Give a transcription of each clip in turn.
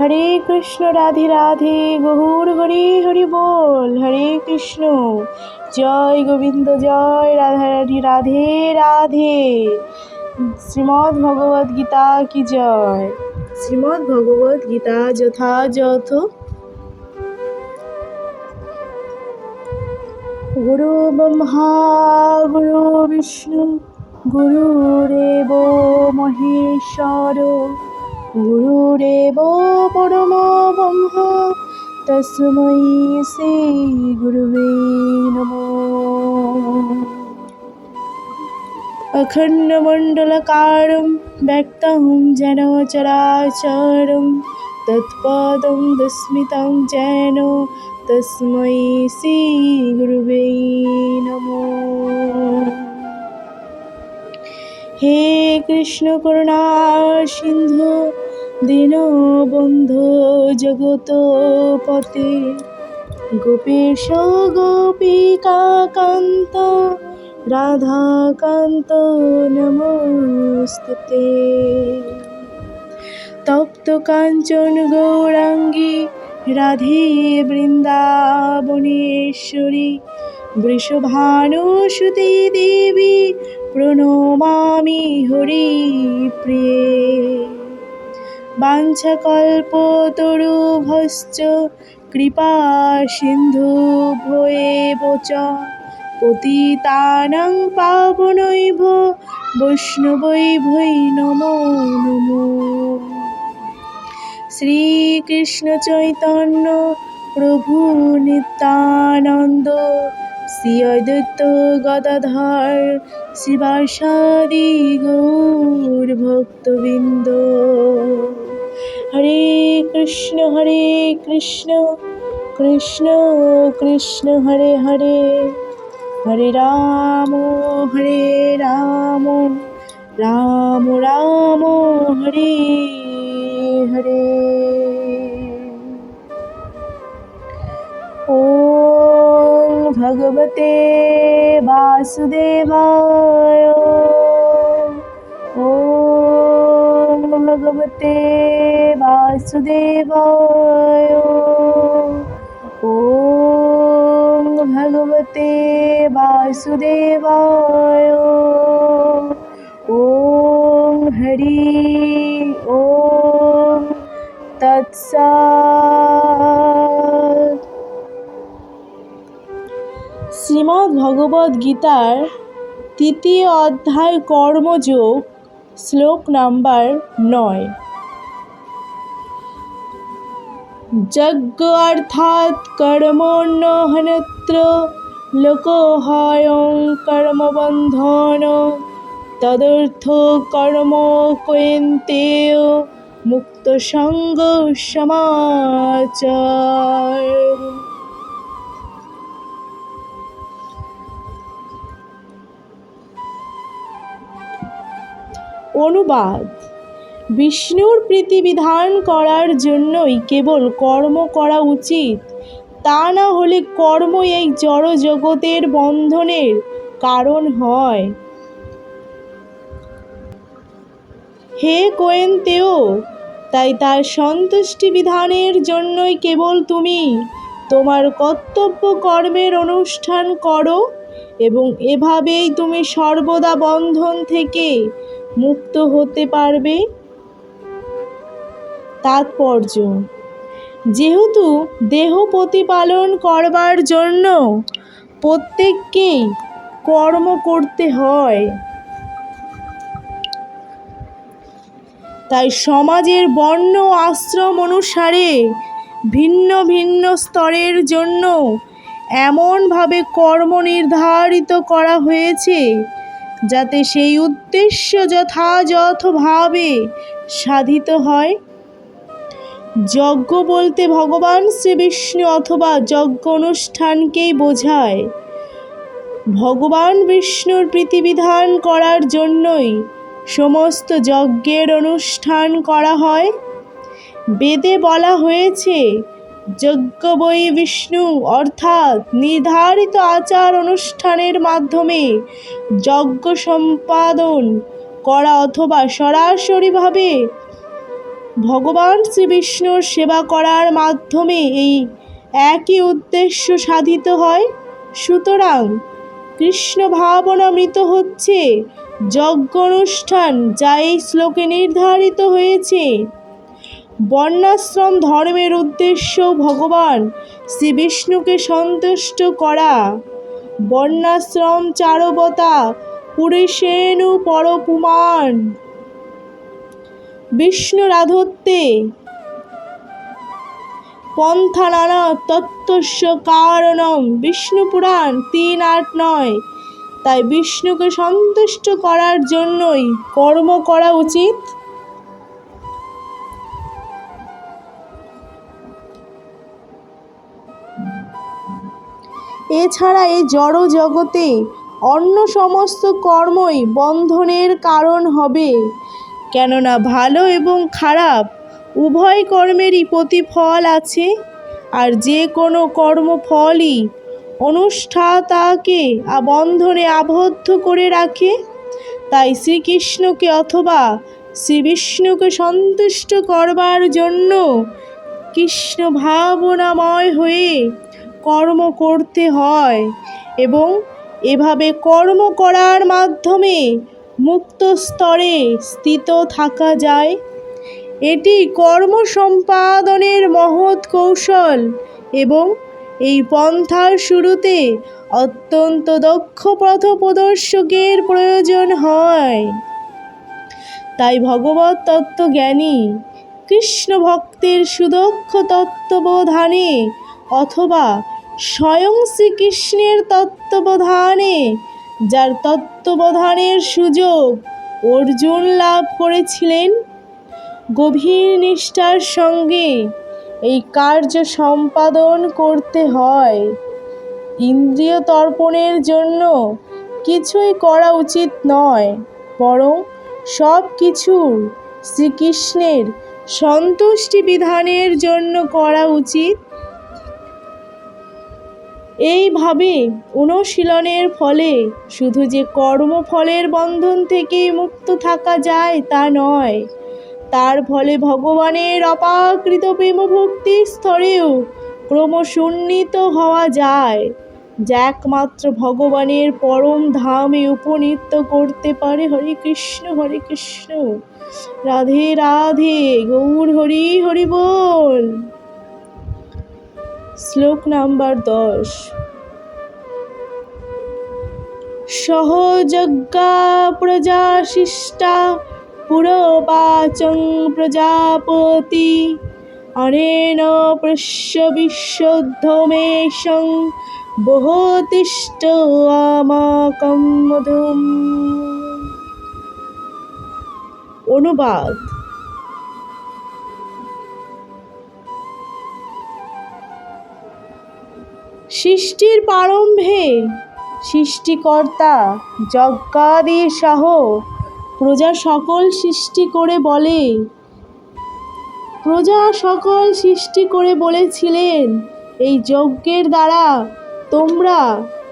হরে কৃষ্ণ রাধে রাধে গহুর হরি হরি বল হরে কৃষ্ণ। জয় গোবিন্দ জয় রাধা রাধি রাধে রাধে। শ্রীমদ্ ভগবদ গীতা কি জয়? শ্রীমদ্ ভগবদ গীতা যথাযথ গুরু ব্রহ্মা গুরু বিষ্ণু গুরু গুরুরেব মহেশ্বর। গুরুরেব পরম ব্রহ্ম তসময়ী সেই গুরুবে নম अखण्डमण्डलकारं व्यक्तहं जनचराचरं तत्पदं दस्मितं जैन तस्मै श्रीगुरुवे नमो हे कृष्णकरुणा सिन्धु দীনবন্ধু জগত পতে গোপেশ গোপিকা কান্ত রাধাকান্ত নমস্তে তপ্ত কাঞ্চন গৌরাঙ্গী, রাধে বৃন্দাবনেশ্বরী, বৃষভানুসুতি দেবী, প্রণমামি হরি প্রিয়ে বাঞ্ছকল্পতরুভশ্চ কৃপা সিন্ধু ভয়েব চ পতিতানাং পাবনৈভ বৈষ্ণবৈ ভৈ নমো নমো। শ্রীকৃষ্ণ চৈতন্য প্রভু নিত্যানন্দ শ্রী অদ্বৈত গদাধর শিবাসাদি গৌর ভক্তবৃন্দ। হরে কৃষ্ণ হরে কৃষ্ণ কৃষ্ণ কৃষ্ণ, হরে হরে। হরে রাম হরে রাম রাম রাম, হরে হরে। ॐ भगवते वासुदेवाय। ॐ भगवते वासुदेवाय। ॐ भगवते वासुदेवाय। ॐ हरि ॐ तत्सा শ্রীমদ্ ভগবদ গীতার তৃতীয় অধ্যায় কর্মযোগ, শ্লোক নাম্বার নয়। যজ্ঞ অর্থাৎ কর্মণ্যহনত্র লোকহয়ং কর্মবন্ধন, তদর্থ কর্ম কয়েন্তেয় মুক্ত সঙ্গ সমাচার। অনুবাদ। বিষ্ণুর প্রীতিবিধান করার জন্যই কেবল কর্ম করা উচিত। তা না হলে কর্ম এই জড় জগতের বন্ধনের কারণ হয়। হে কোয়েন্তেও, তাই তার সন্তুষ্টি বিধানের জন্যই কেবল তুমি তোমার কর্তব্য কর্মের অনুষ্ঠান করো এবং এভাবেই তুমি সর্বদা বন্ধন থেকে মুক্ত হতে পারবে? তাৎপর্য, যেহেতু দেহ প্রতিপালন করবার জন্য প্রত্যেককেই কর্ম করতে হয়, তাই সমাজের বর্ণ আশ্রম অনুসারে ভিন্ন ভিন্ন স্তরের জন্য এমনভাবে কর্ম নির্ধারিত করা হয়েছে যাতে সেই উদ্দেশ্য যথাযথভাবে সাধিত হয়। যজ্ঞ বলতে ভগবান শ্রীবিষ্ণু অথবা যজ্ঞ অনুষ্ঠানকেই বোঝায়। ভগবান বিষ্ণুর প্রীতিবিধান করার জন্যই সমস্ত যজ্ঞের অনুষ্ঠান করা হয়। বেদে বলা হয়েছে যজ্ঞ বই বিষ্ণু অর্থাৎ নির্ধারিত আচার অনুষ্ঠানের মাধ্যমে যজ্ঞ সম্পাদন করা অথবা সরাসরিভাবে ভগবান শ্রী বিষ্ণুর সেবা করার মাধ্যমে এই একই উদ্দেশ্য সাধিত হয়। সুতরাং কৃষ্ণ ভাবনামৃত হচ্ছে যজ্ঞ অনুষ্ঠান যা এই শ্লোকে নির্ধারিত হয়েছে। বর্ণাশ্রম ধর্মের উদ্দেশ্য ভগবান শ্রী বিষ্ণুকে সন্তুষ্ট করা। বর্ণাশ্রম চারবতা পুরেশেনু পরপুমান। বিষ্ণু রাধত্বে পন্থা নানা তত্ত্বস্য কারণম। বিষ্ণু পুরাণ তিন, আট, নয়। তাই বিষ্ণুকে সন্তুষ্ট করার জন্যই কর্ম করা উচিত। এছাড়া এই জড় জগতে অন্য সমস্ত কর্মই বন্ধনের কারণ হবে। কেননা ভালো এবং খারাপ উভয় কর্মেরই প্রতিফল আছে, আর যে কোনো কর্মফলই অনুষ্ঠাতাকে বন্ধনে আবদ্ধ করে রাখে, তাই শ্রীকৃষ্ণকে অথবা শ্রী বিষ্ণুকে সন্তুষ্ট করবার জন্য কৃষ্ণ ভাবনাময় হয়ে কর্ম করতে হয় এবং এভাবে কর্ম করার মাধ্যমে মুক্ত স্তরে স্থিত থাকা যায়। এটি কর্ম সম্পাদনের মহৎ কৌশল এবং এই পন্থার শুরুতে অত্যন্ত দক্ষ পথপ্রদর্শকের প্রয়োজন হয়। তাই ভগবত তত্ত্বজ্ঞানী কৃষ্ণ ভক্তের সুদক্ষ তত্ত্ববোধানে অথবা স্বয়ং শ্রীকৃষ্ণের তত্ত্ববোধানে, যার তত্ত্ববোধানের সুযোগ অর্জুন লাভ করেছিলেন। গভীর নিষ্ঠার সঙ্গে এই কার্য সম্পাদন করতে হয়। ইন্দ্রিয় তর্পণের জন্য কিছুই করা উচিত নয়, বরং সব কিছুর শ্রীকৃষ্ণের সন্তুষ্টি বিধানের জন্য করা উচিত। এইভাবে অনুশীলনের ফলে শুধু যে কর্মফলের বন্ধন থেকেই মুক্ত থাকা যায় তা নয়, তার ফলে ভগবানের অপাকৃত প্রেমভক্তি স্তরেও ক্রমসুন্নীত হওয়া যায়, যা একমাত্র ভগবানের পরম ধামে উপনীত করতে পারে হরে কৃষ্ণ হরে কৃষ্ণ। রাধে রাধে, গৌর, হরি হরি বল। শ্লোক নাম্বার দশ। সহযজ্ঞা প্রজা শিষ্টা পুরবাচং প্রজাপতি। অনেন পৃশ্য বিশ্বধ্বমেশং বহতিষ্ঠ আমাকম মধুম অনুবাদ। সৃষ্টির প্রারম্ভে সৃষ্টিকর্তা যজ্ঞাদি সহ প্রজা সকল সৃষ্টি করে বলে। প্রজা সকল সৃষ্টি করে বলেছিলেন, এই যজ্ঞের দ্বারা তোমরা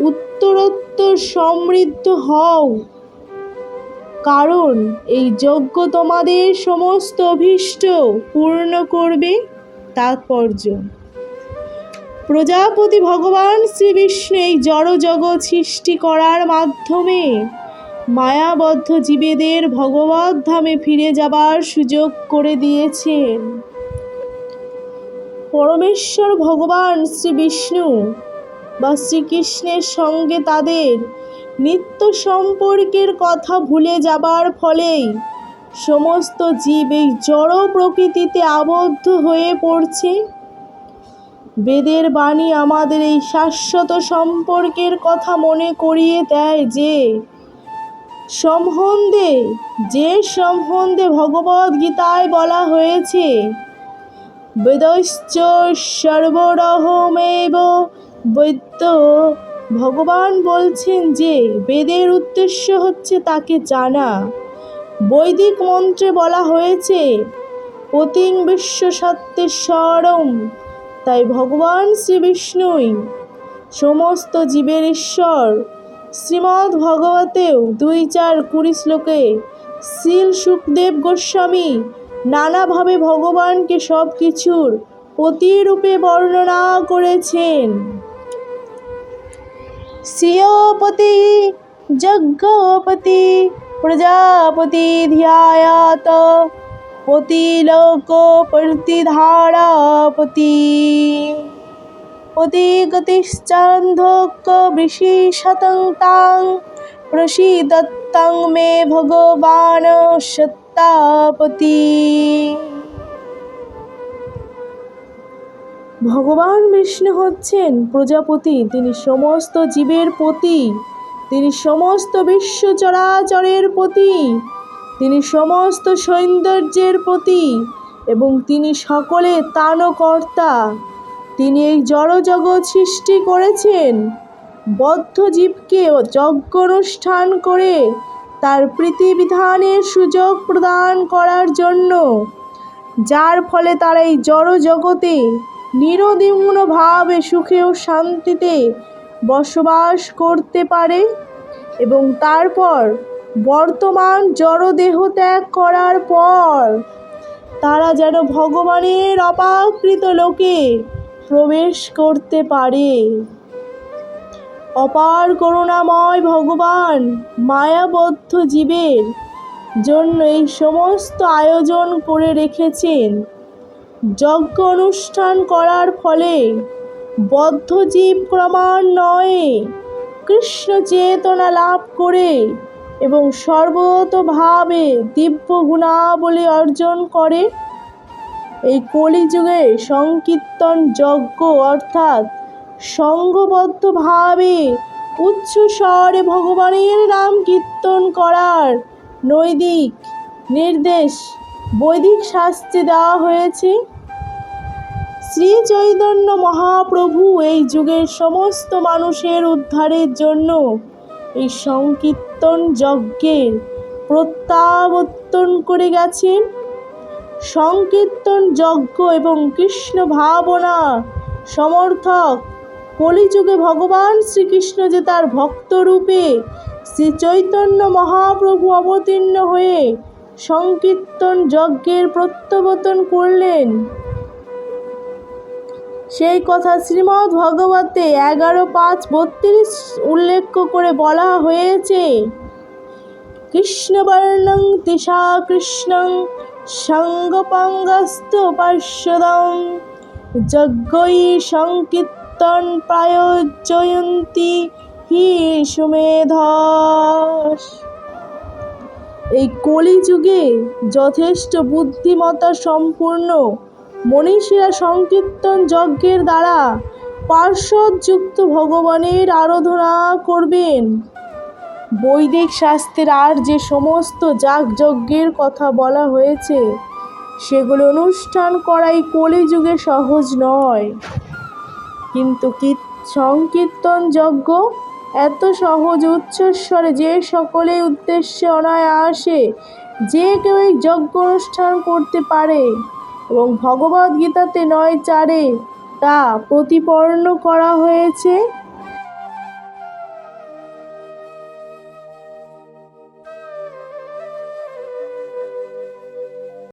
উত্তরোত্তর সমৃদ্ধ হও। কারণ এই যজ্ঞ তোমাদের সমস্ত অভীষ্ট পূর্ণ করবে তাৎপর্য। প্রজাপতি ভগবান শ্রী বিষ্ণু এই জড় জগৎ সৃষ্টি করার মাধ্যমে মায়াবদ্ধ জীবেদের ভগবত ধামে ফিরে যাবার সুযোগ করে দিয়েছেন। পরমেশ্বর ভগবান শ্রী বিষ্ণু বা শ্রীকৃষ্ণের সঙ্গে তাদের নিত্য সম্পর্কের কথা ভুলে যাবার ফলেই সমস্ত জীব এই জড় প্রকৃতিতে আবদ্ধ হয়ে পড়ছে। বেদের বাণী আমাদের এই শাশ্বত সম্পর্কের কথা মনে করিয়ে দেয় যে, সম্বন্ধে যে সম্বন্ধে ভগবদ গীতায় বলা হয়েছে, বেদশ্চ সর্বরহমেব বৈদ্য। ভগবান বলছেন যে, বেদের উদ্দেশ্য হচ্ছে তাকে জানা। বৈদিক মন্ত্রে বলা হয়েছে, পতিং বিশ্ব সত্যেশ্বরম তাই ভগবান শ্রী বিষ্ণুই সমস্ত জীবের ঈশ্বর শ্রীমদ্ ভগবতেও দুই চার কুড়ি শ্লোকে শ্রীল সুখদেব গোস্বামী নানাভাবে ভগবানকে সব কিছুর প্রতিরূপে বর্ণনা করেছেন। শ্রিয়পতি, যজ্ঞপতি, প্রজাপতি ধ্যায়াত পতিলোক প্রতিধারাপতি পতিগতিশ্চান্ধক্য বিশেষতং তাং প্রসীদত্তং মে ভগবান সত্তাপতি। ভগবান বিষ্ণু হচ্ছেন প্রজাপতি, তিনি সমস্ত জীবের পতি, তিনি সমস্ত বিশ্ব চরাচরের পতি। তিনি সমস্ত সৌন্দর্যের প্রতি এবং তিনি সকলে তানকর্তা। তিনি এই জড়জগৎ সৃষ্টি করেছেন। বদ্ধ জীবকে যজ্ঞ অনুষ্ঠান করে তার প্রীতিবিধানের সুযোগ প্রদান করার জন্য, যার ফলে তারা এই জড় জগতে নিরদিম্নভাবে সুখে ও শান্তিতে বসবাস করতে পারে এবং তারপর বর্তমান জড়দেহ ত্যাগ করার পর, তারা যেন ভগবানের অপাকৃত লোকে প্রবেশ করতে পারে। অপার করুণাময় ভগবান মায়াবদ্ধ জীবের জন্য এই সমস্ত আয়োজন করে রেখেছেন। যজ্ঞ অনুষ্ঠান করার ফলে বদ্ধ জীব ক্রমান্বয়ে কৃষ্ণ চেতনা লাভ করে এবং সর্বতভাবে দিব্য গুণাবলী অর্জন করে। এই কলিযুগে সংকীর্তন যজ্ঞ অর্থাৎ সঙ্গবদ্ধভাবে উচ্চ স্বরে ভগবানের নাম কীর্তন করার নৈদিক নির্দেশ বৈদিক শাস্তি দেওয়া হয়েছে। শ্রী চৈতন্য মহাপ্রভু এই যুগের সমস্ত মানুষের উদ্ধারের জন্য এই সংকীর্তন যজ্ঞের প্রত্যাবর্তন করে গেছেন। সংকীর্তন যজ্ঞ এবং কৃষ্ণ ভাবনা সমর্থক কলিযুগে ভগবান শ্রীকৃষ্ণ যে তার ভক্তরূপে শ্রী চৈতন্য মহাপ্রভু অবতীর্ণ হয়ে সংকীর্তন যজ্ঞের প্রত্যাবর্তন করলেন। সেই কথা শ্রীমদ্ ভগবতে এগারো পাঁচ বত্রিশ উল্লেখ করে বলা হয়েছে। কৃষ্ণবর্ণং দিশা কৃষ্ণং সঙ্গপাঙ্গস্তু পার্শ্বদং। যজ্ঞই সংকীর্তন প্রায়োজয়ন্তী হি সুমেধস। এই কলিযুগে যথেষ্ট বুদ্ধিমত্তা সম্পূর্ণ মনীষীরা সংকীর্তন যজ্ঞের দ্বারা পার্শ্বযুক্ত ভগবানের আরাধনা করবেন। বৈদিক শাস্ত্রের আর যে সমস্ত যাগযজ্ঞের কথা বলা হয়েছে, সেগুলো অনুষ্ঠান করাই কলিযুগে সহজ নয়। কিন্তু কীর- সংকীর্তন যজ্ঞ এত সহজ উচ্চস্বরে যে সকলে উদ্দেশ্যে অনায়াসে যে কেউ এই যজ্ঞ অনুষ্ঠান করতে পারে? এবং ভগবদ্গীতাতে নয় চারে তা প্রতিপন্ন করা হয়েছে।